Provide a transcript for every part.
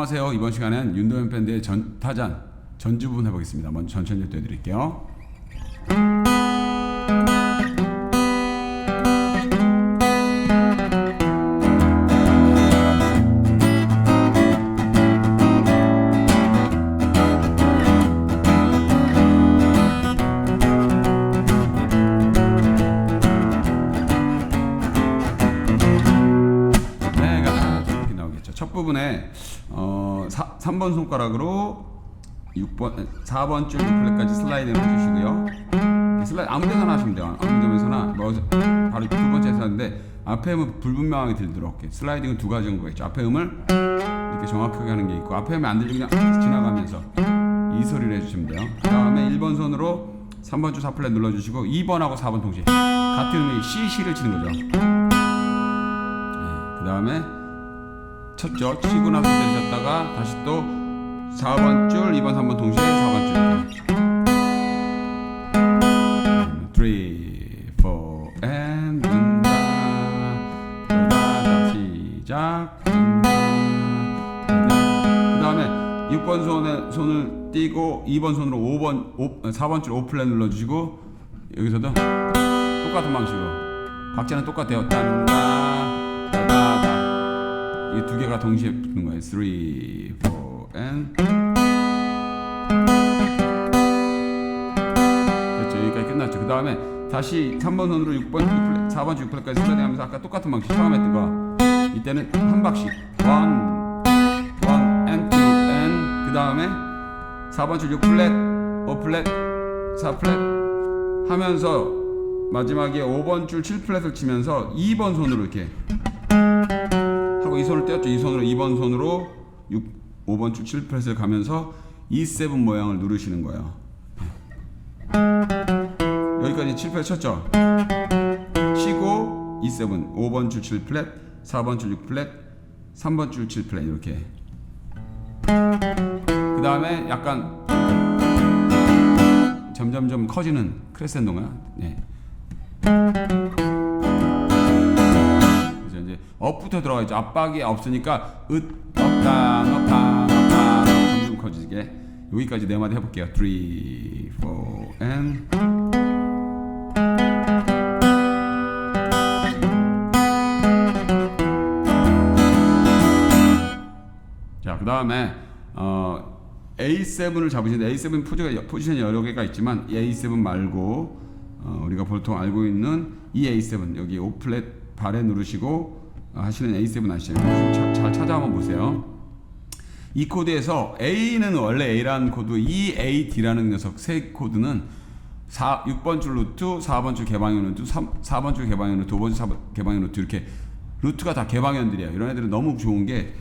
안녕하세요. 이번 시간엔 윤도현 밴드의 전 타잔 전주 부분 해보겠습니다. 먼저 천천히 띄워드릴게요. 3, 번 손가락으로 6번, 4번 줄 플랫까지 슬라이딩 해주시고요. 슬라이 아무 데서나 하시면 돼요. 아무 점에서나 뭐 바로 두 번째에서 하는데 앞에 음은 불분명하게 들도록 이렇게 슬라이딩은 두 가지 정도가 있죠. 앞에 음을 이렇게 정확하게 하는 게 있고 앞에 음이 안 들리면 그냥 지나가면서 이 소리를 해주시면 돼요. 그 다음에 1번 손으로 3번 줄 4플랫 눌러주시고 2번하고 4번 동시에 같은 음이 C, C를 치는 거죠. 그 다음에 쳤죠. 치고 나서 내리셨다가 다시 또 4번 줄, 2번, 3번 동시에 4번 줄. 3, 4, and 눈다. 그러다 시작. 그 다음에 6번 손에 손을 띄고 2번 손으로 5번, 5, 4번 줄 5플랫 눌러주시고 여기서도 똑같은 방식으로 박자는 똑같아요. 딴다, 따다다. 이두 개가 동시에 붙는 거예요. 3, 4, and 됐죠. 여기까지 끝났죠. 그 다음에 다시 3번 손으로 6번, 6플랫, 4번 줄 6플랫까지 슬라이딩하면서 아까 똑같은 방식 처음 했던 거 이때는 한 박씩 1, 1 and 2 and 그 다음에 4번 줄 6플랫, 5플랫, 4플랫 하면서 마지막에 5번 줄 7플랫을 치면서 2번 손으로 이렇게 하고 이 손을 떼었죠. 이 손으로 2번 손으로 6, 5번 줄 7플랫을 가면서 E7 모양을 누르시는 거예요. 여기까지 7플랫 쳤죠. 치고 E7 5번 줄 7플랫, 4번 줄 6플랫, 3번 줄 7플랫 이렇게. 그 다음에 약간 점점점 커지는 크레센도가 네. 그래서 이제 업부터 들어가 있죠. 압박이 없으니까 으 업다 업다 업다 커지게 여기까지 네 마디 해볼게요. 3, 4, and 자, 그 다음에 어, A7을 잡으시는데 A7 포즈가 포지션이 여러 개가 있지만 이 A7 말고 어, 우리가 보통 알고 있는 이 A7 여기 O 플랫 발에 누르시고 어, 하시는 A7 아시죠? 자, 잘 찾아 한번 보세요. 이 코드에서 A는 원래 A라는 코드, EAD라는 녀석 세 코드는 4, 6번 줄 루트, 4번 줄 개방형 루트, 3, 4번 줄 개방형 루트, 5번 줄 4번 개방형 루트 이렇게 루트가 다 개방현들이에요. 이런 애들은 너무 좋은 게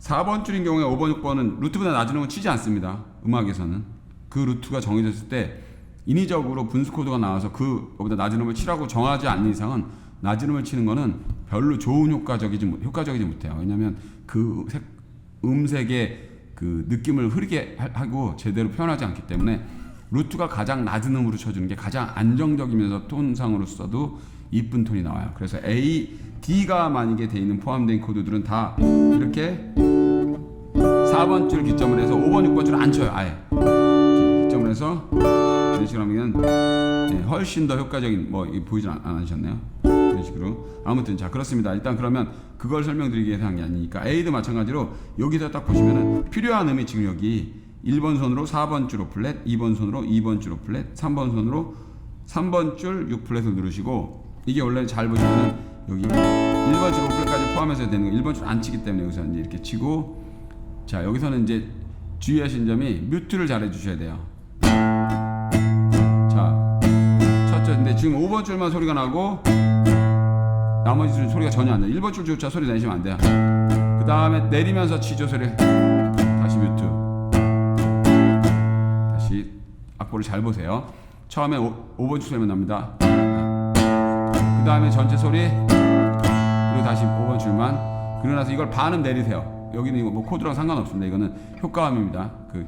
4번 줄인 경우에 5번, 6번은 루트보다 낮은 음은 치지 않습니다. 음악에서는. 그 루트가 정해졌을 때 인위적으로 분수 코드가 나와서 그보다 낮은 음을 치라고 정하지 않는 이상은 낮은 음을 치는 거는 별로 좋은 효과적이지 못- 효과적이지 못해요. 왜냐하면 그 색, 음색의 그 느낌을 흐리게 하- 하고 제대로 표현하지 않기 때문에 루트가 가장 낮은 음으로 쳐주는 게 가장 안정적이면서 톤상으로 써도 이쁜 톤이 나와요. 그래서 A, D가 만약에 돼 있는 포함된 코드들은 다 이렇게 4번 줄 기점을 해서 5번, 6번 줄 안 쳐요. 아예 기점을 해서 이런 식으로 하면 예, 훨씬 더 효과적인 뭐 보이진 않, 않으셨네요. 이런 식으로 아무튼 자 그렇습니다. 일단 그러면 그걸 설명드리기 위해서 한 게 아니니까 A도 마찬가지로 여기서 딱 보시면은 필요한 지금 여기 1번 손으로 4번 줄 5플랫, 2번 손으로 2번 줄 5플랫, 3번 손으로 3번 줄 6플랫을 누르시고 이게 원래 잘 보시면은 여기 1번 줄 5플랫까지 포함해서 되는 거 1번 줄 안 치기 때문에 여기서 이제 이렇게 치고 자 여기서는 이제 주의하신 점이 뮤트를 잘 해주셔야 돼요. 자 쳤죠. 근데 지금 5번 줄만 소리가 나고 나머지 줄 소리가 전혀 안 나요. 1번 줄조차 소리 내시면 안 돼요. 그 다음에 내리면서 치죠 소리. 다시 뮤트. 다시 악보를 잘 보세요. 처음에 5, 5번 줄 소리만 납니다. 그 다음에 전체 소리. 그리고 다시 5번 줄만. 그러고 나서 이걸 반음 내리세요. 여기는 이거 뭐 코드랑 상관없습니다. 이거는 효과음입니다. 그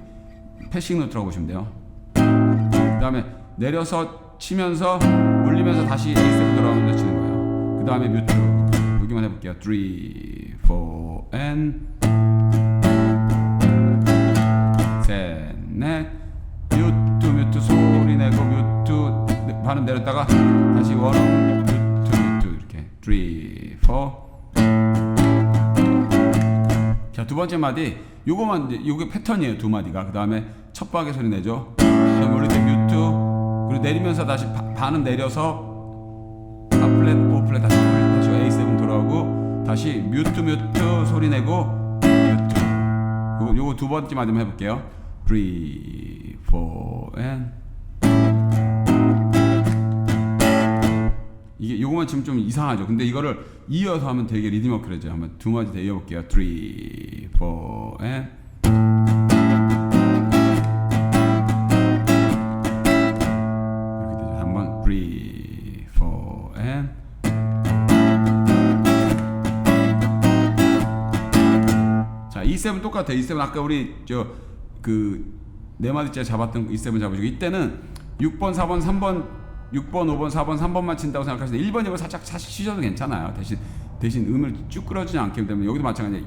패싱 노트라고 보시면 돼요. 그 다음에 내려서 치면서 올리면서 다시 A7 돌아오면서 치는 거예요. 그 다음에 뮤트 여기만 해볼게요. 3, 4, and 셋, 넷. 뮤트 뮤트 소리 내고 뮤트 발음 내렸다가 다시 원음 뮤트 뮤트 이렇게 3, 4. 자, 두 번째 마디 요거만 요게 패턴이에요. 두 마디가. 그다음에 첫 박에 소리 내죠. 올릴 때 뮤트 그리고 내리면서 다시 바, 반음 내려서 4 플랫, 5플랫 다시 다시 A7 돌아오고 다시 뮤트 뮤트 소리 내고 뮤트 요거, 요거 두 번째 마디 한번 해볼게요. 3, 4 and 이게 요거만 지금 좀 이상하죠. 근데 이거를 이어서 하면 되게 리드머클해져요. 한번 두 마디 더 이어볼게요. 3, 4 and E7 똑같아요. E7 아까 우리 저그 네 마디째 잡았던 E7 잡으시고 이때는 6번, 4번, 3번, 6번, 5번, 4번, 3번만 친다고 생각하시는데 1번, 2번 살짝 사실 쉬셔도 괜찮아요. 대신 대신 음을 쭉 끌어주지 않기 때문에 여기도 마찬가지예요.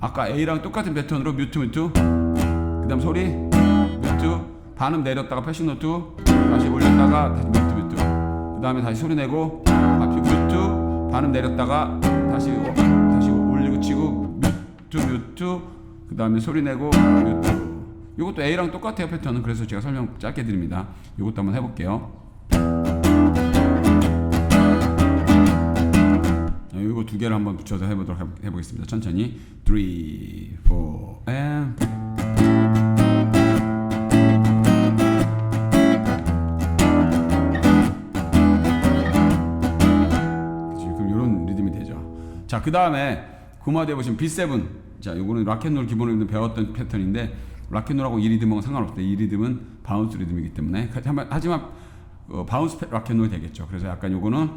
아까 A랑 똑같은 패턴으로 뮤트 뮤트. 그다음 소리 뮤트. 반음 내렸다가 패션 노트. 다시 올렸다가 다시 뮤트 뮤트. 그다음에 다시 소리 내고 다시 뮤트. 반음 내렸다가 다시 어, 다시 올리고 치고 뮤트 뮤트 그 다음에 소리 내고 뮤트 이것도 A랑 똑같아요 패턴은. 그래서 제가 설명 짧게 드립니다. 이것도 한번 해볼게요. 자, 이거 두 개를 한번 붙여서 해보도록 해- 해보겠습니다. 천천히. 3, 4 and. 자, 그 다음에 구마디에 보시면 B7. 자, 요거는 락앤롤 기본으로 배웠던 패턴인데 락앤롤하고 이 리듬하고 상관없어요. 이 리듬은 바운스 리듬이기 때문에 하지만, 하지만 어, 바운스 패- 락앤롤이 되겠죠. 그래서 약간 요거는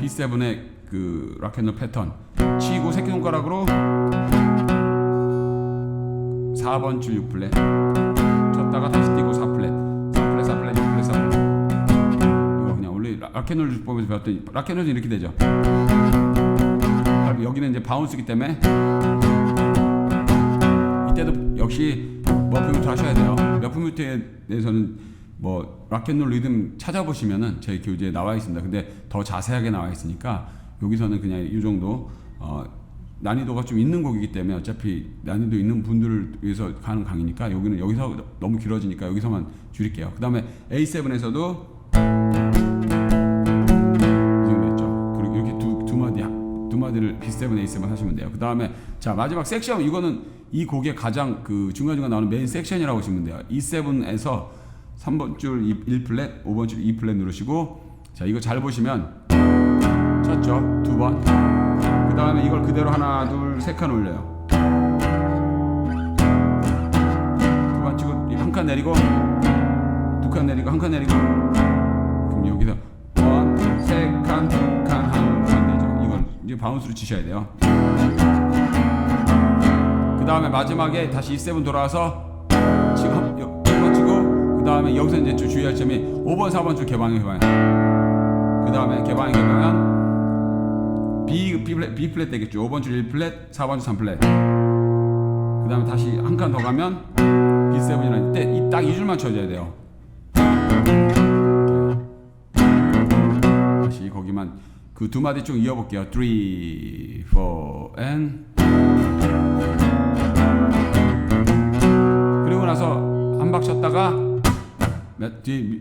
B7의 그 락앤롤 패턴 치고 새끼손가락으로 4번 줄 6플랫 쳤다가 다시 뛰고 4플랫 4플랫 4플랫 6플랫 4플랫 이거 그냥 원래 라- 락앤롤 보면서 배웠더니 락앤롤은 이렇게 되죠. 그럼 여기는 이제 바운스기 때문에 이때도 역시 머프 뮤트 하셔야 돼요. 머프 뮤트에 대해서는 뭐 락앤롤 리듬 찾아보시면은 제 교재에 나와 있습니다. 근데 더 자세하게 나와 있으니까 여기서는 그냥 이 정도 어, 난이도가 좀 있는 곡이기 때문에 어차피 난이도 있는 분들을 위해서 가는 강의니까 여기는 여기서 너무 길어지니까 여기서만 줄일게요. 그 다음에 A7에서도 두 마디를 B7, A7 하시면 돼요. 그 다음에 자 마지막 섹션 이거는 이 곡의 가장 그 중간 중간 나오는 메인 섹션이라고 보시면 돼요. E7에서 3번 줄 1 플랫, 5번 줄 2 플랫 누르시고 자 이거 잘 보시면 쳤죠 두 번. 그 다음에 이걸 그대로 하나 둘 세 칸 올려요. 두 번 치고 한 칸 내리고 두 칸 내리고 한 칸 내리고 그럼 여기서 원, 세 칸. 이제 바운스로 치셔야 돼요. 그 다음에 마지막에 다시 E7 돌아와서 여- 이거 치고 그 다음에 여기서 이제 주- 주의할 점이 5번, 4번 줄 개방해 개방해. 그 다음에 개방해 개방한 B, B 플랫, B 플랫 되겠죠. 5번 줄 1 플랫, 4번 줄 3 플랫. 그 다음에 다시 한 칸 더 가면 B7이라는 때이딱이 줄만 쳐줘야 돼요. 다시 거기만 그 두 마디 쭉 이어볼게요. 3, 4, and 그리고 나서 한박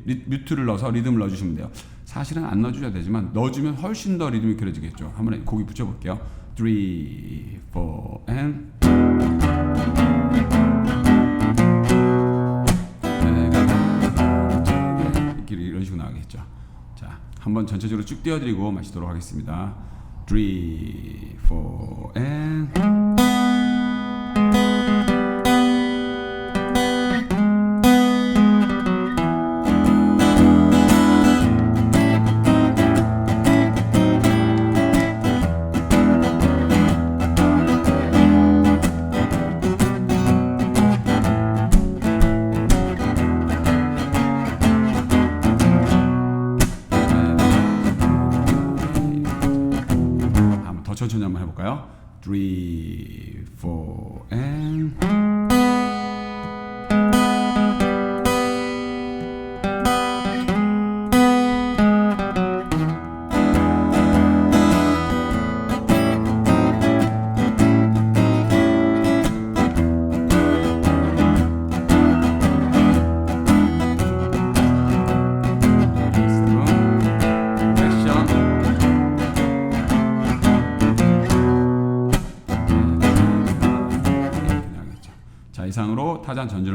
리- 뮤트를 넣어서 리듬을 넣어주시면 돼요. 사실은 안 넣어주셔도 되지만 넣어주면 훨씬 더 리듬이 그려지겠죠. 한번 고기 붙여볼게요. 3, 4, and 이렇게 이런 식으로 나가겠죠. 자, 한번 전체적으로 쭉 띄워드리고 마치도록 하겠습니다. 3, 4, and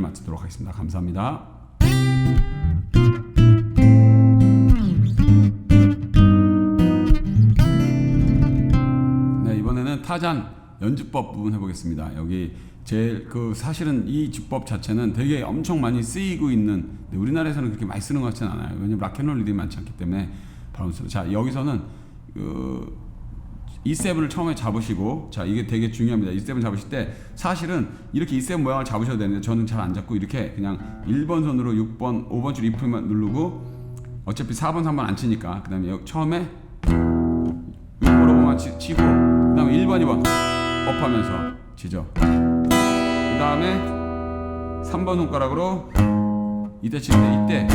전주를 마치도록 하겠습니다. 감사합니다. 네 타잔 연주법 부분 해보겠습니다. 여기 제일 그 사실은 이 주법 자체는 되게 엄청 많이 쓰이고 있는 우리나라에서는 그렇게 많이 쓰는 것 같지는 않아요. 왜냐면 락앤롤 리듬이 많지 않기 때문에 바로 쓰자 여기서는 그 E7을 처음에 잡으시고 자 이게 되게 중요합니다. E7 잡으실 때 사실은 이렇게 E7 모양을 잡으셔도 되는데 저는 잘 안 잡고 이렇게 그냥 1번 손으로 6번 5번 줄 F만 누르고 어차피 4번 3번 안 치니까 그 다음에 처음에 6번 5번만 치, 치고 그 다음에 1번 2번 업하면서 치죠. 그 다음에 3번 손가락으로 이때 칠때 이때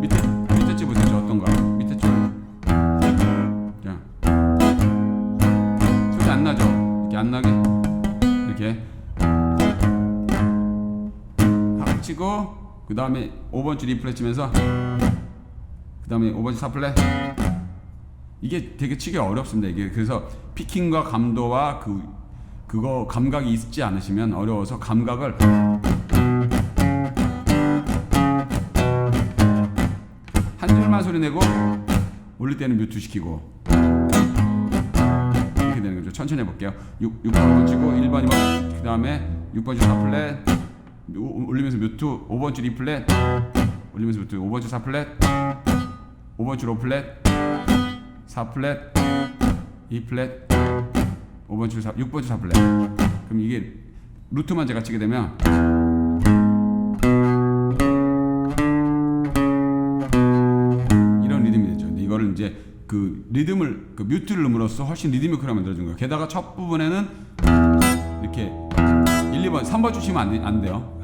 밑에 밑에 치 보세요. 저 어떤가 안 나게. 이렇게. 딱 치고 그 다음에 5번 줄 리플렛 치면서 그 다음에 5번 줄 4플렛 이게 되게 치기 어렵습니다 이게. 그래서 피킹과 감도와 그 그거 감각이 있지 않으시면 어려워서 감각을 한 줄만 소리 내고 올릴 때는 뮤트 시키고. 천천히 해볼게요. 6, 6번 치고 1번, 2번, 그 다음에 6번 줄 4플랫, 오- 올리면서 뮤트, 5번 줄 2플랫, 올리면서 뮤트, 5번 줄 4플랫, 5번 줄 5플랫, 4플랫, 2플랫, 5번 줄 4, 6번 줄 4플랫. 그럼 이게 루트만 제가 치게 되면 이런 리듬이 되죠. 근데 이거를 이제 그 리듬을 그 뮤트를 넣음으로써 훨씬 리드미컬하게 만들어준 거예요. 게다가 첫 부분에는 이렇게 1, 2번, 3번 주시면 안, 돼, 안 돼요.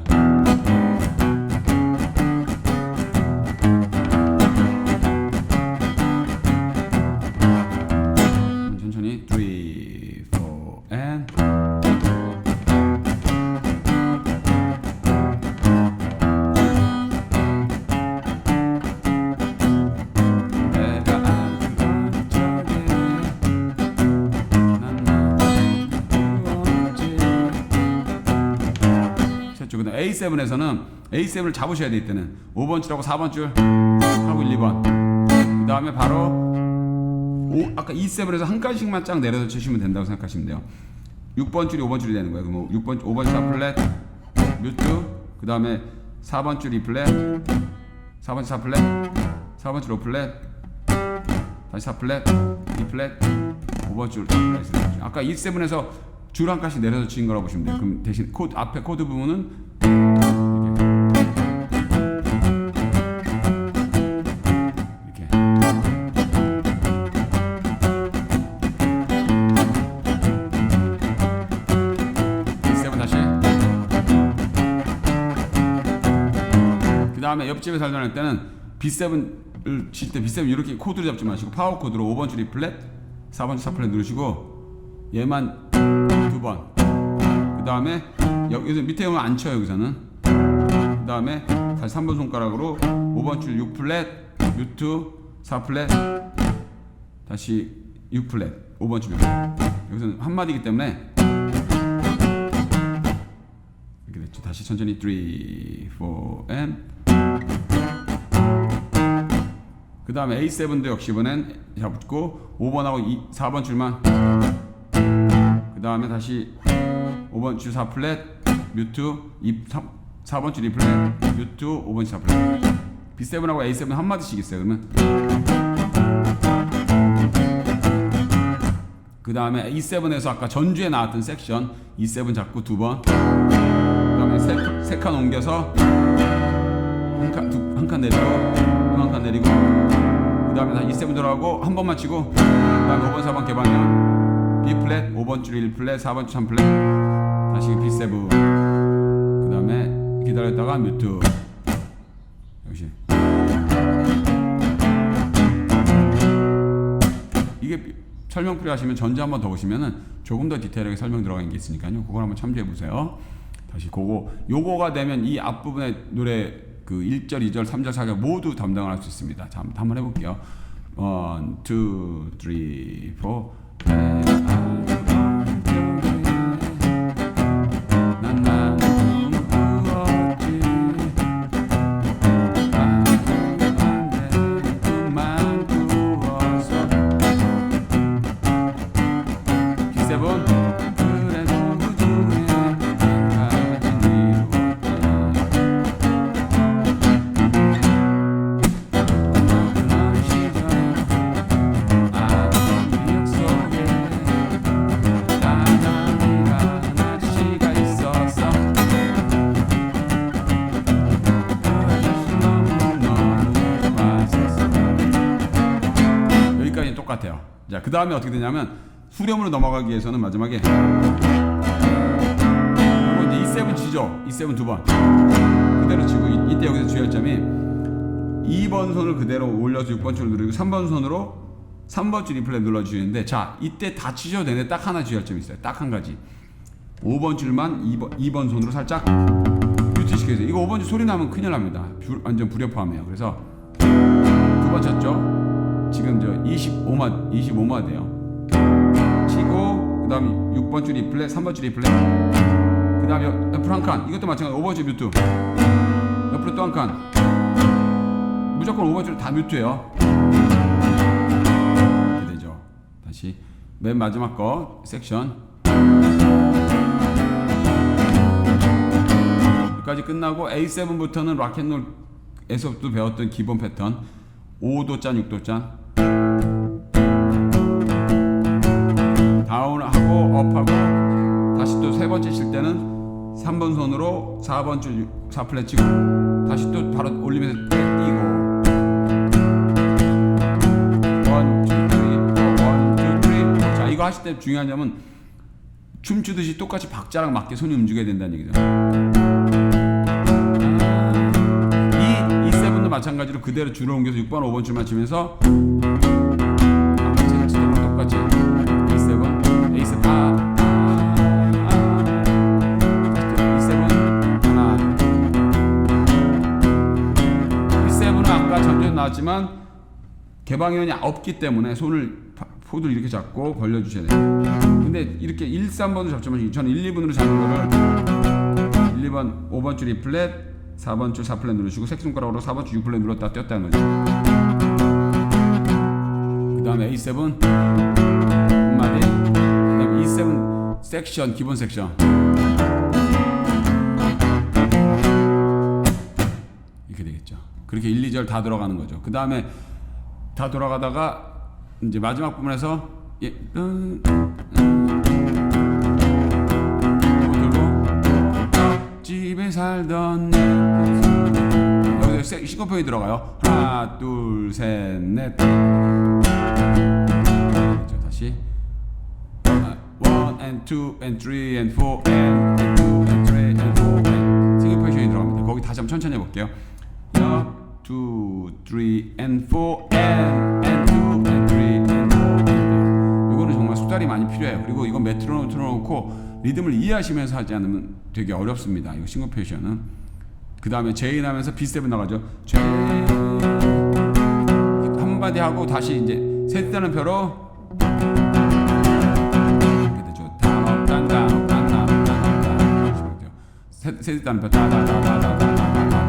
A7에서는 A7을 잡으셔야 돼 이때는. 5번 줄하고 4번 줄 하고 1, 2번. 그 다음에 바로 오, 아까 E7에서 한 가지씩만 쫙 내려서 치시면 된다고 생각하시면 돼요. 6번 줄이 5번 줄이 되는 거예요. 그럼 6번 5번 줄 4플랫 뮤트 그 다음에 4번 줄 2플랫 4번 줄 4플랫 4번 줄 5플랫 다시 4플랫 2플랫 5번 줄 4플랫 아까 E7에서 줄 한 칸씩 내려서 치는 거라고 보시면 돼요. 그럼 대신 코드 앞에 코드 부분은 이렇게 E7 그 다음에 옆집에 살던 할 때는 B7을 칠 때 B7 이렇게 코드를 잡지 마시고 파워 코드로 5번 줄이 플랫 4번 줄 4플랫 누르시고 얘만 두 번. 그 다음에 여기서 밑에 오면 안 쳐요 여기서는. 그 다음에 다시 3번 손가락으로 5번 줄 6플랫 뮤트 4플랫 다시 6플랫 5번 줄 여기서는 한 마디이기 때문에 이렇게 됐죠. 다시 천천히 3, 4 and 그 다음에 A7도 역시 이번엔 잡고 5번하고 2, 4번 줄만. 그 다음에 다시 5번 줄 4플랫 뮤트 2, 3, 4번 줄 2플랫 뮤트 5번 줄 4플랫 B7하고 A7 한마디씩 있어요 그러면. 그 다음에 E7에서 아까 전주에 나왔던 섹션. E7 잡고 두번. 그 다음에 세칸 옮겨서 한 칸 한 칸 내리고 또 한 칸 내리고. 그 다음에 다시 E7 들어가고 한 번만 치고 그 다음에 5번 4번 개방형 B 플랫 5번 줄 1 플랫 4번 줄 3 플랫 다시 B7 그 다음에 기다렸다가 뮤트 역시 이게 비- 설명 필요하시면 전주 한번 더 보시면은 조금 더 디테일하게 설명 들어가 게 있으니까요. 그걸 한번 참조해 보세요. 다시 그거 요거가 되면 이 앞부분의 노래 그 1절, 2절, 3절, 4절 모두 담당을 할 수 있습니다. 자, 한번- 한번 해 볼게요. 1 2 3 4 다음에 어떻게 되냐면 후렴으로 넘어가기 위해서는 마지막에 이거 이제 E7 치죠. E7 두 번. 그대로 치고 이, 이때 여기서 주의할 점이 2번 손을 그대로 올려서 6번 줄을 누르고 3번 손으로 3번 줄 리플레이 눌러주시는데 자 이때 다 치셔도 되는데 딱 하나 주의할 점이 있어요. 딱 한 가지. 5번 줄만 2번, 2번 손으로 살짝 뮤트 시켜주세요. 이거 5번 줄 소리 나면 큰일 납니다. 불- 완전 불협화음이에요. 그래서 두 번 쳤죠. 지금 저 25마 25마 돼요. 치고 그다음 6번 줄 리플레, 3번 줄 리플레. 그다음에 옆으로 한 칸. 이것도 마찬가지. 5번 줄 뮤트. 옆으로 또 한 칸. 무조건 5번 줄다 뮤트예요. 이렇게 되죠. 다시 맨 마지막 거 섹션. 여기까지 끝나고 A7부터는 락앤롤에서부터 배웠던 기본 패턴 5도 짠 6도 짠 다운하고 업하고 다시 또 세 번째 칠 때는 3번 손으로 4번 줄 4플랫 치고 다시 또 바로 올리면서 뛰고. 1, 2, 3, 4, 1, 2, 3, 4. 자 이거 하실 때 중요한 점은 춤추듯이 똑같이 박자랑 맞게 손이 움직여야 된다는 얘기죠. 이, 이 세븐도 마찬가지로 그대로 줄을 옮겨서 6번, 5번 줄만 치면서 똑같이 나왔지만 개방현이 없기 때문에 손을 바- 포드를 이렇게 잡고 벌려주셔야 돼요. 근데 이렇게 1, 3번으로 잡지만 저는 1, 2번으로 잡는 거를 1, 2번 5번 줄 2플랫 4번 줄 4플랫 누르시고 새끼손가락으로 4번 줄 6플랫 눌렀다 뗐다는 거죠. 그 다음에 A7 한마디. 그 다음에 E7 섹션 기본 섹션 그렇게 1, 2절 다 들어가는 거죠 그 다음에 다 돌아가다가 이제 마지막 부분에서 예, 음, 들고 집에 살던 여기서 세- 시거평이 들어가요. 하나, 둘, 셋, 넷. 그렇죠. 다시 아, one and two and three and four and two and three and four and 포지션이 들어갑니다. 거기 다시 한번 천천히 해볼게요. Two, three and four and and two and three and four. 이거는 정말 숙달이 많이 필요해요. 그리고 이건 메트로놈 틀어놓고 리듬을 이해하시면서 하지 않으면 되게 어렵습니다. 이거 싱글 포지션은. 그 다음에 제인 하면서 B7 나가죠. 제한 마디 하고 다시 이제 셋다는 표로 이렇게 되죠. 단어 딴다 딴다 딴다 셋다는 표 따다다다다다다다다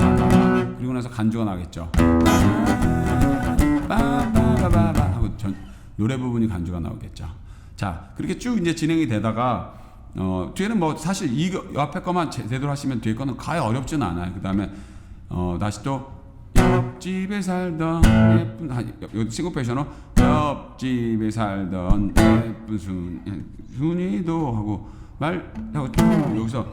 나서 간주가 나겠죠. 하고 전 노래 부분이 간주가 나오겠죠. 자 그렇게 쭉 이제 진행이 되다가 어 뒤에는 뭐 사실 이거 앞에 거만 제대로 하시면 뒤에 거는 가히 어렵지는 않아요. 그 다음에 어 다시 또 옆집에 살던 예쁜 아, 여기 싱글 패션어 옆집에 살던 예쁜 순 예, 순이도 하고 말 하고 여기서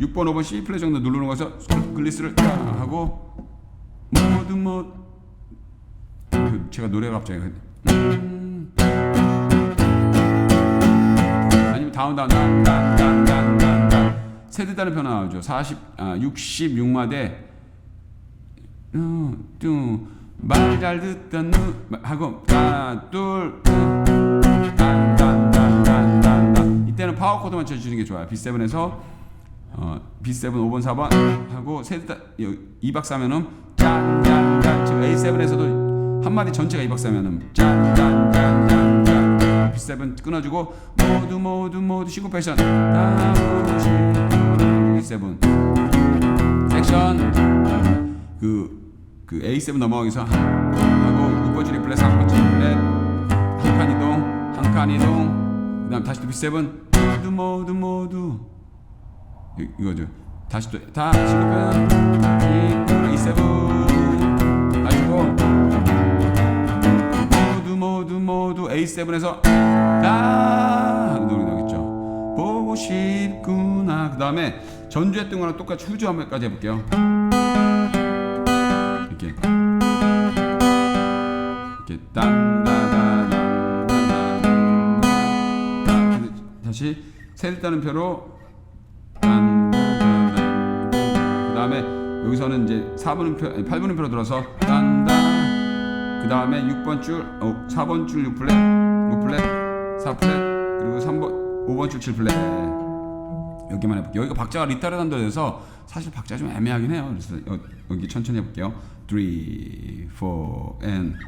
6번 5번 C 플레이 정도 누르는 거서 글리스를 딱 하고 모든 뭐 그 제가 노래가 갑자기 음. 아니면 다운 다운 다운 다운 다운 다운 다운, 다운. 세대 따른 변화 나오죠. 40, 아, 66마 대 말잘 듣던 누 하고 하나 둘 딴, 딴, 딴, 딴, 딴, 딴. 이때는 파워 코드만 쳐주는 게 좋아요. B7에서 어, B7 5번 4번 하고 세대 2박 3면은 짠짠짠. 지금 A7에서도 한 마디 전체가 2박 3면은 짠짠짠짠짠. B7 끊어주고 모두 모두 모두 싱코페이션. 다 보시 B7 섹션. 그, 그 A7 넘어가기서 하고 6번 줄 리플레 3번 줄 리플레 한칸 이동 한 칸 이동. 그 다음 다시 또 B7 모두 모두 모두 이- 이거죠. 다시 또다 싱크편 A7 가지고 모두 모두 모두 A7에서 다 노래 나오겠죠. 보고 싶구나. 그 다음에 전주했던 거랑 똑같이 후주 한 번까지 해볼게요. 이렇게. 이렇게 딴다다단다단 다시 세를 따는 표로 다음에 여기서는 이제 4분음표 아니 8분음표로 들어서 딴다 그 다음에 6번 줄 어, 4번 줄 6플랫 5플랫 4플랫 그리고 3번 5번 줄 7플랫 여기만 해볼게요. 여기가 박자가 리타르단도 돼서 사실 박자 좀 애매하긴 해요. 그래서 여, 여기 천천히 해볼게요. 3, 4, and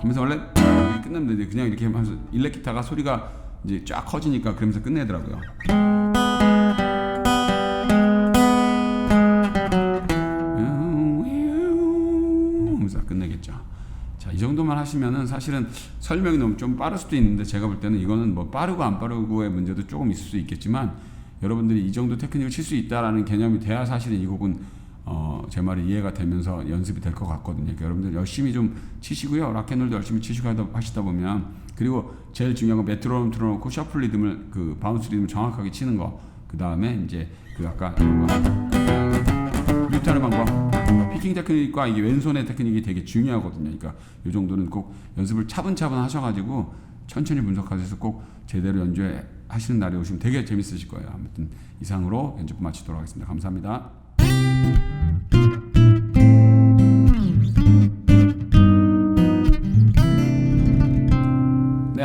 하면서 원래 끝나면 되는데 그냥 이렇게 하면서 일렉 기타가 소리가 이제 쫙 커지니까 그러면서 끝내더라고요. 이 정도만 하시면은 사실은 설명이 너무 좀 빠를 수도 있는데 제가 볼 때는 이거는 뭐 빠르고 안 빠르고의 문제도 조금 있을 수 있겠지만 여러분들이 이 정도 테크닉을 칠 수 있다라는 개념이 돼야 사실은 이 곡은 어, 제 말이 이해가 되면서 연습이 될 것 같거든요. 그러니까 여러분들 열심히 좀 치시고요. 락앤롤도 열심히 치시고 하다, 하시다 보면 그리고 제일 중요한 건 메트로놈 틀어놓고 셔플 리듬을 그 바운스 리듬을 정확하게 치는 거. 그 다음에 이제 그 아까 뮤트하는 방법. 피킹 테크닉과 이게 왼손의 테크닉이 되게 중요하거든요. 그러니까 이 정도는 꼭 연습을 차분차분 하셔가지고 천천히 분석하셔서 꼭 제대로 연주해 하시는 날이 오시면 되게 재밌으실 거예요. 아무튼 이상으로 연주부 마치도록 하겠습니다. 감사합니다.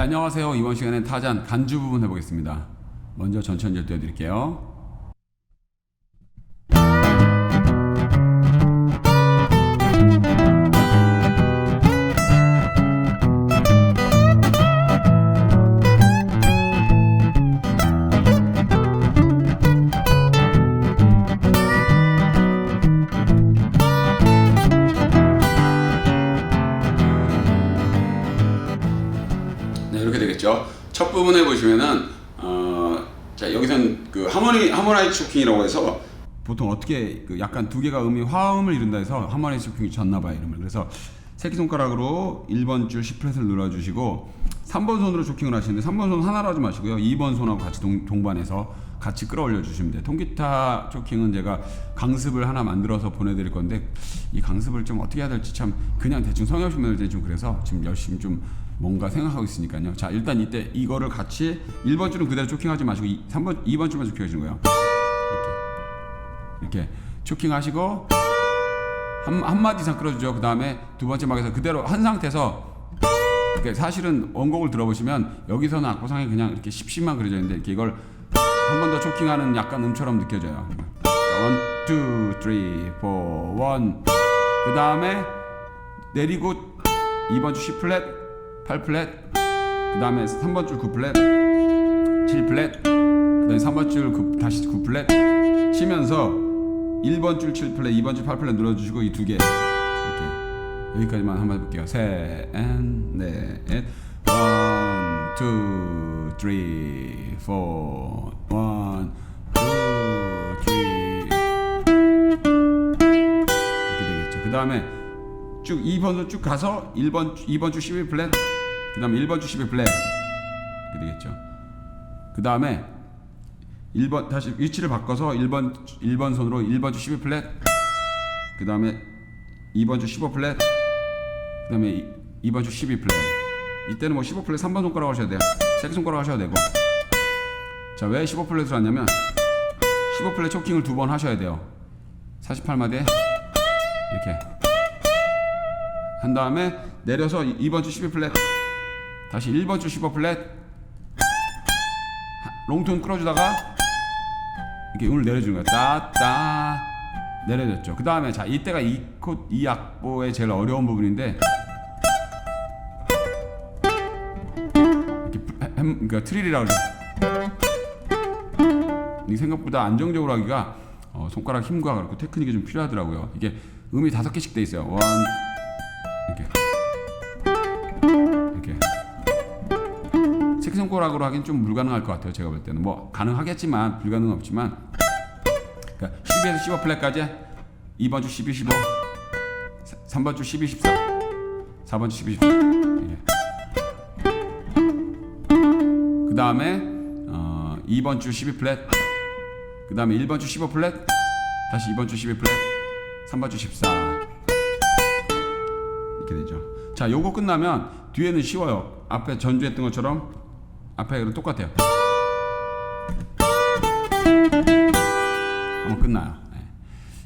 안녕하세요. 이번 시간에 타잔 간주 부분 해보겠습니다. 먼저 전체 연주 띄워드릴게요. 첫 부분에 보시면은 어, 자 여기선 그 하모니 하모나이즈 쇼킹이라고 해서 보통 어떻게 그 약간 두 개가 음이 화음을 이룬다 해서 하모나이즈 쇼킹이 졌나 봐요 이름을. 그래서 새끼 손가락으로 1번 줄 C 플랫을 눌러 주시고 3번 손으로 쇼킹을 하시는데 3번 손 하나로 하지 마시고요. 2번 손하고 같이 동, 동반해서 같이 끌어올려 주시면 돼요. 통기타 쇼킹은 제가 강습을 하나 만들어서 보내드릴 건데 이 강습을 좀 어떻게 해야 될지 참 그냥 대충 성형식만 될좀 그래서 지금 열심히 좀 뭔가 생각하고 있으니까요. 자 일단 이때 이거를 같이 1번 줄은 그대로 쇼킹하지 마시고 2, 3번 2번 줄만 쇼킹하시는 거예요. 이렇게 이렇게 쇼킹하시고 한, 한 마디 이상 끌어주죠. 그 다음에 두 번째 막에서 그대로 한 상태에서 사실은 원곡을 들어보시면 여기서는 악보상에 그냥 이렇게 10심만 그려져 있는데 이렇게 이걸 한 번 더 초킹하는 약간 음처럼 느껴져요. 원, 투, 쓰리, 포, 원. 그 다음에 내리고 2번 줄 C 플랫, 8 플랫. 그 다음에 3번 줄 9 플랫, 7 플랫. 그 다음에 3번 줄 9, 다시 9 플랫 치면서 1번 줄 7 플랫, 2번 줄 8 플랫 눌러주시고 이 두 개 이렇게 여기까지만 한번 해볼게요. 셋, 넷, 원, 투, 쓰리, 포, 원, 투, 쓰리 이렇게 되겠죠. 그 다음에 쭉 2번으로 쭉 가서 1번 2번 줄 11 플랫, 그 다음에 1번 줄11 플랫 이렇게 되겠죠. 그 다음에 1번 다시 위치를 바꿔서 1번 1번 손으로 1번 줄11 플랫, 그 다음에 2번 줄15 플랫, 그 다음에 2번 주 12 플랫. 이때는 뭐 15 플랫 3번 손가락 하셔도 돼요. 새끼 손가락 하셔도 되고. 자, 왜 15 플랫을 하냐면 15 플랫 초킹을 두 번 하셔야 돼요. 48마디에 이렇게 한 다음에 내려서 2번 주 12 플랫 다시 1번 주 15플랫 롱톤 끌어주다가 이렇게 음을 내려주는 거야. 따따 내려졌죠. 그 다음에 자 이때가 이콧 이 악보의 제일 어려운 부분인데 이렇게 햄, 그러니까 트릴이라고 그러죠. 이 생각보다 안정적으로 하기가 어, 손가락 힘과 그렇고 테크닉이 좀 필요하더라고요. 이게 음이 다섯 개씩 돼 있어요. 원 이렇게 새끼 손가락으로 하긴 좀 불가능할 것 같아요. 제가 볼 때는. 뭐 가능하겠지만 불가능은 없지만. 그러니까 12에서 15 플랫까지 2번 주 12, 15 3번 주 12, 14 4번 주 12, 14 이게 그 다음에 어, 2번 주 12 플랫. 그 다음에 1번 주 15 플랫. 다시 2번 주 12 플랫. 3번 주 14 이렇게 되죠. 자 요거 끝나면 뒤에는 쉬워요. 앞에 전주했던 것처럼 앞에 랑 똑같아요. 한번 끝나요. 네.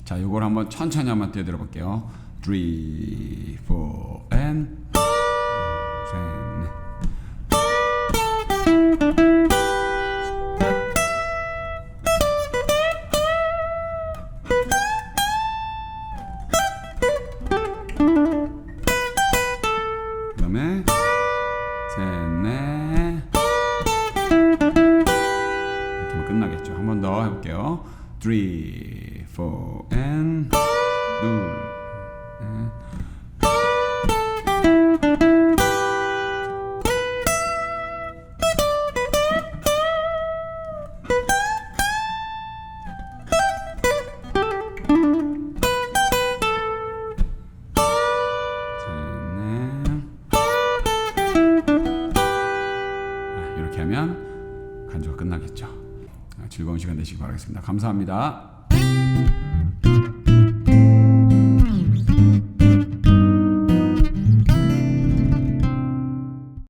자 요걸 한번 천천히 한번 띄워드려 볼게요. 3, 4 and 해볼 감사합니다.